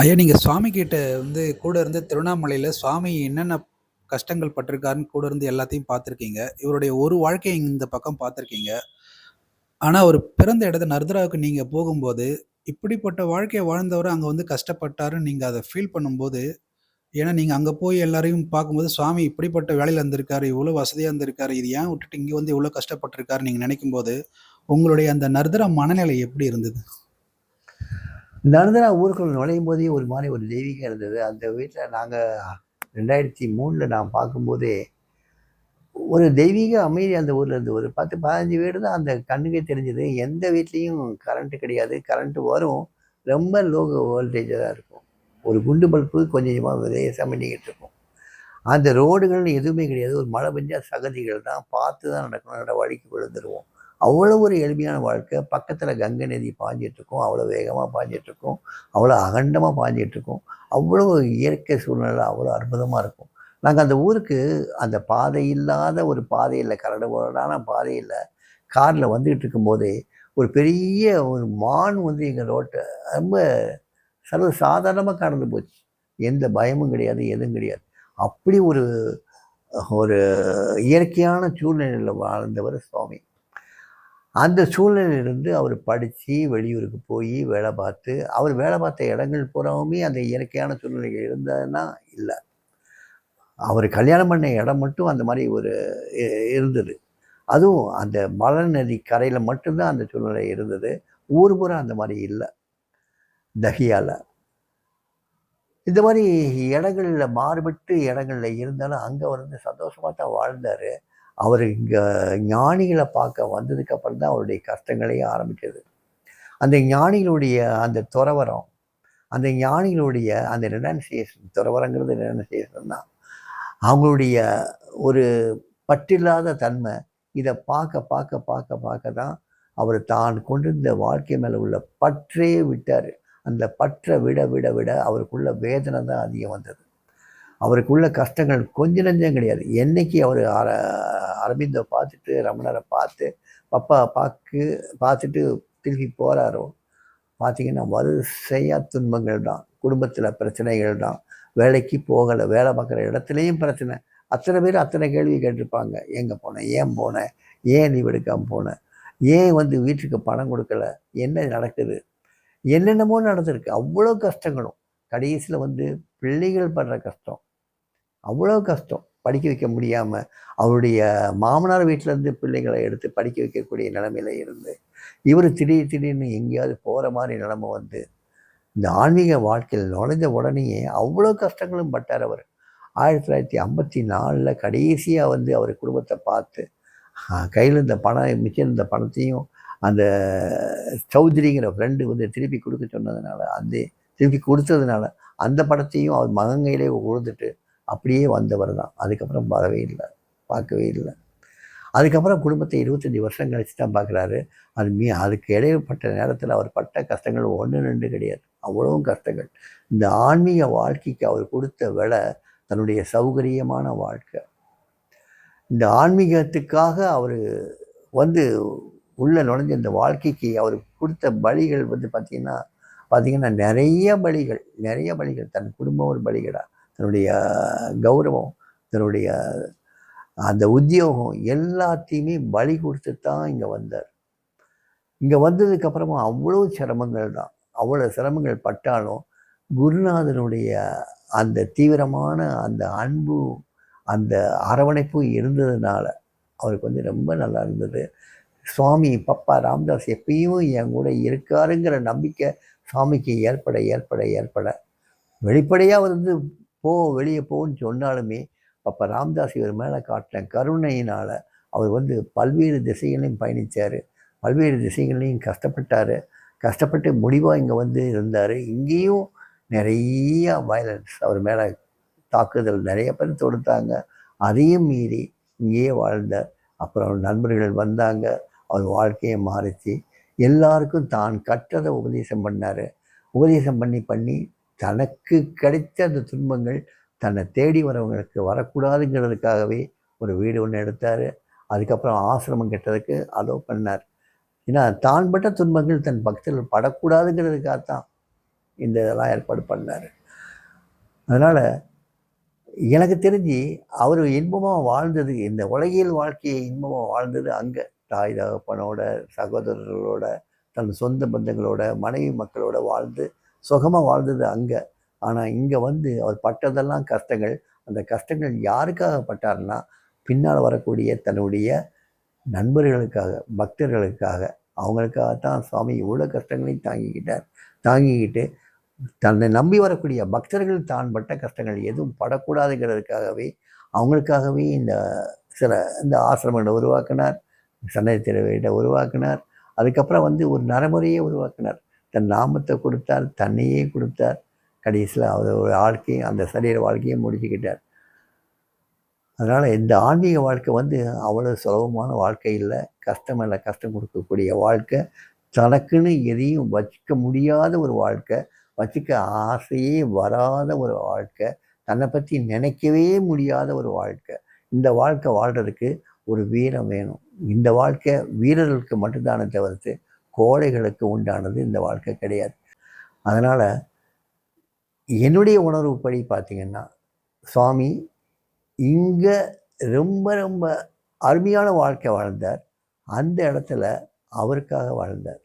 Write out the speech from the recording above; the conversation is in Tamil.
ஐயா நீங்கள் சுவாமி கிட்ட வந்து கூட இருந்து திருவண்ணாமலையில் சுவாமி என்னென்ன கஷ்டங்கள் பட்டிருக்காருன்னு கூட இருந்து எல்லாத்தையும் பார்த்துருக்கீங்க. இவருடைய ஒரு வாழ்க்கையை இந்த பக்கம் பார்த்துருக்கீங்க. ஆனால் அவர் பிறந்த இடத்த நர்தராவுக்கு நீங்கள் போகும்போது, இப்படிப்பட்ட வாழ்க்கையை வாழ்ந்தவர் அங்கே வந்து கஷ்டப்பட்டாருன்னு நீங்கள் அதை ஃபீல் பண்ணும்போது, ஏன்னா நீங்கள் அங்கே போய் எல்லாரையும் பார்க்கும்போது, சுவாமி இப்படிப்பட்ட வேலையில் இருந்திருக்காரு, இவ்வளோ வசதியாக இருந்திருக்காரு. இது ஏன் விட்டுட்டு இங்கே வந்து இவ்வளோ கஷ்டப்பட்டிருக்காரு நீங்கள் நினைக்கும்போது, உங்களுடைய அந்த நர்தரா மனநிலை எப்படி இருந்தது? நர்மதா ஊருக்குள்ள நுழையும்போதே ஒரு மாதிரி ஒரு தெய்வீகம் இருந்தது. அந்த வீட்டில் நாங்கள் ரெண்டாயிரத்தி மூணில் நான் பார்க்கும்போதே, ஒரு தெய்வீக அமைதி அந்த ஊரில் இருந்து ஒரு 10, 15 வீடு தான் அந்த கண்ணுக்கே தெரிஞ்சது. எந்த வீட்லேயும் கரண்ட்டு கிடையாது. கரண்ட்டு வரும். ரொம்ப லோ வோல்டேஜாக தான் இருக்கும். ஒரு குண்டு பல்பு கொஞ்சம் கொஞ்சமாக லேசா பண்ணிக்கிட்டு இருக்கும். அந்த ரோடுகள்னு எதுவுமே கிடையாது. ஒரு மழை பெஞ்சா சகதிகள் தான். பார்த்து தான் நடக்கணும். நட வழிக்கு விழுந்துருவோம். அவ்வளோ ஒரு எளிமையான வாழ்க்கை. பக்கத்தில் கங்கை நதி பாய்ஞ்சிட்டுருக்கும். அவ்வளோ வேகமாக பாய்ஞ்சிட்டுருக்கும். அவ்வளோ அகண்டமாக பாய்ஞ்சிட்டுருக்கும். அவ்வளோ இயற்கை சூழ்நிலை அவ்வளோ அற்புதமாக இருக்கும். நாங்கள் அந்த ஊருக்கு அந்த பாதை இல்லாத ஒரு பாதையில் கரடு முரடான பாதையில் காரில் வந்துக்கிட்டு இருக்கும்போதே, ஒரு பெரிய ஒரு மான் வந்து எங்கள் ரோட்டை ரொம்ப சர்வ சாதாரணமாக கடந்து போச்சு. எந்த பயமும் கிடையாது. எதுவும் கிடையாது. அப்படி ஒரு ஒரு இயற்கையான சூழ்நிலையில் வாழ்ந்தவர் சுவாமி. அந்த சூழ்நிலையிலிருந்து அவர் படித்து வெளியூருக்கு போய் வேலை பார்த்து, அவர் வேலை பார்த்த இடங்கள் பூராவுமே அந்த இயற்கையான சூழ்நிலைகள் இருந்ததுன்னா, இல்லை அவர் கல்யாணம் பண்ண இடம் மட்டும் அந்த மாதிரி ஒரு இருந்தது. அதுவும் அந்த மலை நதி கரையில் மட்டும்தான் அந்த சூழ்நிலை இருந்தது. ஊர் பூரா அந்த மாதிரி இல்லை தஹியால. இந்த மாதிரி இடங்களில் மாறுபட்டு இடங்களில் இருந்தாலும், அங்கே வந்து சந்தோஷமாக தான் வாழ்ந்தார் அவர் இங்கே ஞானிகளை பார்க்க வந்ததுக்கப்புறம் தான் அவருடைய கஷ்டங்களே ஆரம்பிக்கிறது அந்த ஞானிகளுடைய அந்த துறவரம் அந்த ஞானிகளுடைய அந்த ரெனன்சியேஷன் துறவரங்கிறது ரெனன்சியேஷன் தான். அவங்களுடைய ஒரு பற்றில்லாத தன்மை, இதை பார்க்க பார்க்க பார்க்க பார்க்க தான் அவர் தான் கொண்டிருந்த வாழ்க்கை மேலே உள்ள பற்றே விட்டார் அந்த பற்றை விட விட விட அவருக்குள்ள வேதனை தான் அதிகம் வந்தது. அவருக்குள்ள கஷ்டங்கள் கொஞ்சம் நஞ்சம் கிடையாது. என்னைக்கு அவர் அர அரவிந்தை பார்த்துட்டு, ரமணரை பார்த்து, பப்பா பார்க்கு பார்த்துட்டு திருப்பி போகிறாரோ பார்த்தீங்கன்னா வரிசையா துன்பங்கள் தான். குடும்பத்தில் பிரச்சனைகள் தான். வேலைக்கு போகலை வேலை பார்க்குற இடத்துலையும் பிரச்சனை. அத்தனை பேர் அத்தனை கேள்வி கேட்டிருப்பாங்க. எங்கே போனேன் ஏன் போன? ஏன் லீவ் எடுக்காமல் போன? ஏன் வந்து வீட்டுக்கு பணம் கொடுக்கல என்ன நடக்குது? என்னென்னமோ நடந்திருக்கு. அவ்வளோ கஷ்டங்களும். கடைசியில் வந்து பிள்ளைகள் படுற கஷ்டம். அவ்வளோ கஷ்டம். படிக்க வைக்க முடியாமல் அவருடைய மாமனார் வீட்டிலேருந்து பிள்ளைங்களை எடுத்து படிக்க வைக்கக்கூடிய நிலமையில இருந்து, இவர் திடீர் திடீர்னு எங்கேயாவது போகிற மாதிரி நிலமை வந்து, இந்த ஆன்மீக வாழ்க்கையில் நுழைஞ்ச உடனேயே அவ்வளோ கஷ்டங்களும் பட்டார் அவர் ஆயிரத்தி தொள்ளாயிரத்தி ஐம்பத்தி நாலில் கடைசியாக வந்து அவர் குடும்பத்தை பார்த்து, கையில் இருந்த பணம் மிச்சம் இருந்த பணத்தையும், அந்த சௌத்ரிங்கிற ஃப்ரெண்டு வந்து திருப்பி கொடுக்க சொன்னதுனால, அந்த திருப்பி கொடுத்ததுனால அந்த பணத்தையும் அவர் மகன் கொடுத்துட்டு அப்படியே வந்தவர் தான். அதுக்கப்புறம் வரவே இல்லை பார்க்கவே இல்லை அதுக்கப்புறம் குடும்பத்தை இருபத்தஞ்சி வருஷம் கழிச்சு தான் பார்க்குறாரு. அது மீ அதுக்கு இடைப்பட்ட நேரத்தில் அவர் பட்ட கஷ்டங்கள் 1, 2 கிடையாது. அவ்வளவும் கஷ்டங்கள். இந்த ஆன்மீக வாழ்க்கைக்கு அவர் கொடுத்த விலை, தன்னுடைய சௌகரியமான வாழ்க்கை. இந்த ஆன்மீகத்துக்காக அவர் வந்து உள்ளே நுழைஞ்ச இந்த வாழ்க்கைக்கு அவர் கொடுத்த பலிகள் வந்து பார்த்திங்கன்னா பார்த்திங்கன்னா நிறைய பலிகள் நிறைய பலிகள். தன் குடும்பம் ஒரு பலிகடா. தன்னுடைய கௌரவம், தன்னுடைய அந்த உத்தியோகம் எல்லாத்தையுமே பலி கொடுத்து தான் இங்கே வந்தார். இங்கே வந்ததுக்கப்புறமா அவ்வளோ சிரமங்கள் தான். அவ்வளோ சிரமங்கள் பட்டாலும், குருநாதனுடைய அந்த தீவிரமான அந்த அன்பு, அந்த அரவணைப்பும் இருந்ததுனால, அவருக்கு வந்து ரொம்ப நல்லா இருந்தது. சுவாமி பப்பா ராம்தாஸ் எப்பயும் என் கூட இருக்காருங்கிற நம்பிக்கை சுவாமிக்கு ஏற்பட ஏற்பட ஏற்பட, வெளிப்படையாக வந்து போ வெளியே போன்னு சொன்னாலுமே, அப்போ ராம்தாஸ் இவர் மேலே காட்டின கருணையினால் அவர் வந்து பல்வேறு திசைகளையும் பயணித்தார் பல்வேறு திசைகள்லயும் கஷ்டப்பட்டார் கஷ்டப்பட்டு முடிவாக இங்கே வந்து இருந்தார் இங்கேயும் நிறைய வயலன்ஸ் அவர் மேலே தாக்குதல் நிறைய பேர் தொடுத்தாங்க. அதையும் மீறி இங்கேயே வாழ்ந்தார். அப்புறம் நண்பர்கள் வந்தாங்க. அவர் வாழ்க்கையை மாறிச்சு எல்லாருக்கும் தான் கட்டதை உபதேசம் பண்ணார் உபதேசம் பண்ணி பண்ணி தனக்கு கிடைத்த அந்த துன்பங்கள் தன்னை தேடி வரவங்களுக்கு வரக்கூடாதுங்கிறதுக்காகவே ஒரு வீடு ஒன்று எடுத்தார். அதுக்கப்புறம் ஆசிரமம் கெட்டதுக்கு அலோ பண்ணார். ஏன்னா, தான் பட்ட துன்பங்கள் தன் பக்தர்கள் படக்கூடாதுங்கிறதுக்காக தான் இந்த இதெல்லாம் ஏற்பாடு பண்ணார். அதனால் எனக்கு தெரிஞ்சு அவர் இன்பமாக வாழ்ந்தது இந்த உலகியல் வாழ்க்கையை இன்பமாக வாழ்ந்தது அங்கே. தாய் தகப்பனோட சகோதரர்களோட தன் சொந்த பந்தங்களோட மனைவி மக்களோட வாழ்ந்து சுகமாக வாழ்ந்தது அங்கே. ஆனால் இங்கே வந்து அவர் பட்டதெல்லாம் கஷ்டங்கள். அந்த கஷ்டங்கள் யாருக்காக பட்டார்னா பின்னால் வரக்கூடிய தன்னுடைய நண்பர்களுக்காக பக்தர்களுக்காக. அவங்களுக்காகத்தான் சுவாமி இவ்வளோ கஷ்டங்களையும் தாங்கிக்கிட்டார். தாங்கிக்கிட்டு தன்னை நம்பி வரக்கூடிய பக்தர்கள் தான் பட்ட கஷ்டங்கள் எதுவும் படக்கூடாதுங்கிறதுக்காகவே அவங்களுக்காகவே இந்த சில இந்த ஆசிரமங்களை உருவாக்கினார் சன்னதி திரவிட உருவாக்கினார். அதுக்கப்புறம் வந்து ஒரு நடைமுறையை உருவாக்கினார். தன் நாமத்தை கொடுத்தார் தன்னையே கொடுத்தார். கடைசியில் அவர் ஒரு வாழ்க்கையை அந்த சரீர வாழ்க்கையும் முடிச்சுக்கிட்டார். அதனால் இந்த ஆன்மீக வாழ்க்கை வந்து அவ்வளோ சுலபமான வாழ்க்கை இல்லை. கஷ்டம் இல்லை கஷ்டம் கொடுக்கக்கூடிய வாழ்க்கை. தனக்குன்னு எதையும் வச்சுக்க முடியாத ஒரு வாழ்க்கை. வச்சுக்க ஆசையே வராத ஒரு வாழ்க்கை. தன்னை பற்றி நினைக்கவே முடியாத ஒரு வாழ்க்கை. இந்த வாழ்க்கை வாழ்கிறதுக்கு ஒரு வீரம் வேணும். இந்த வாழ்க்கை வீரர்களுக்கு மட்டும்தானே தவிர்த்து கோழைகளுக்கு உண்டானது இந்த வாழ்க்கை கிடையாது. அதனால் என்னுடைய உணர்வுப்படி பார்த்தீங்கன்னா சுவாமி இங்கே ரொம்ப ரொம்ப அருமையான வாழ்க்கை வாழ்ந்தார். அந்த இடத்துல அவருக்காக வாழ்ந்தார்.